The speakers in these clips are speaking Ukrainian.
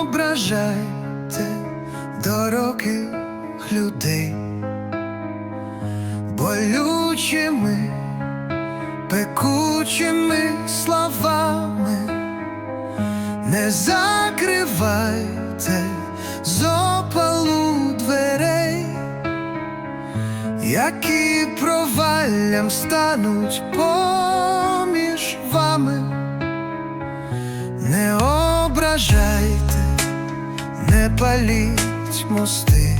ображайте дорогих людей болючими, пекучими словами, не закривайте з дверей, які проваллям стануть поміж ображайте, не паліть мости,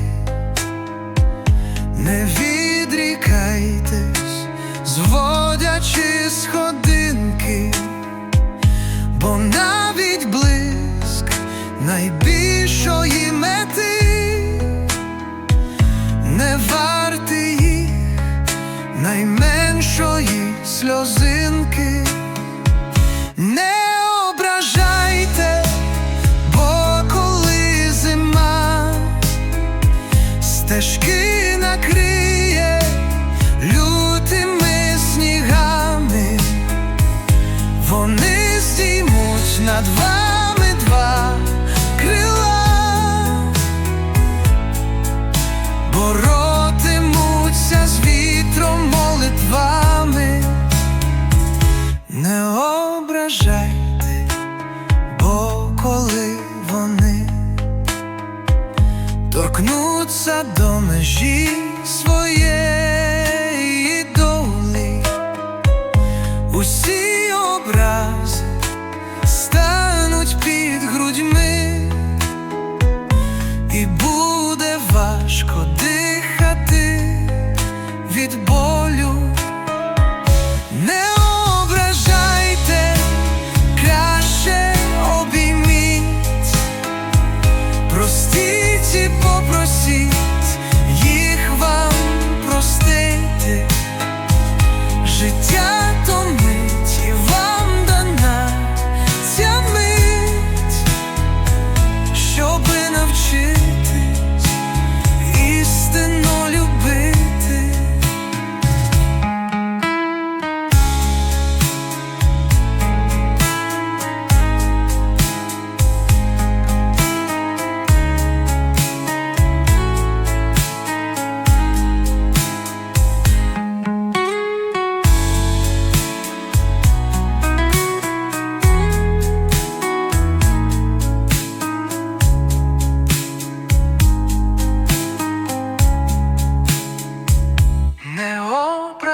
не відрікайтесь, зводячи сходинки, бо навіть блиск найбільшої мети не вартий їх найменшої сльозинки. Не накриє лютими снігами, вони здіймуть над вами два крила, торкнуться до межі своєї долі, усі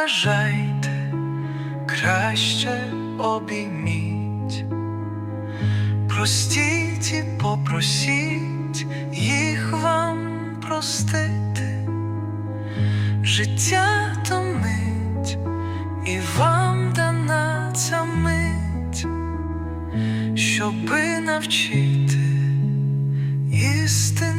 ображайте, краще обійміть, простіть і попросіть їх вам простити. Життя то мить, і вам дана ця мить, щоби навчити істину.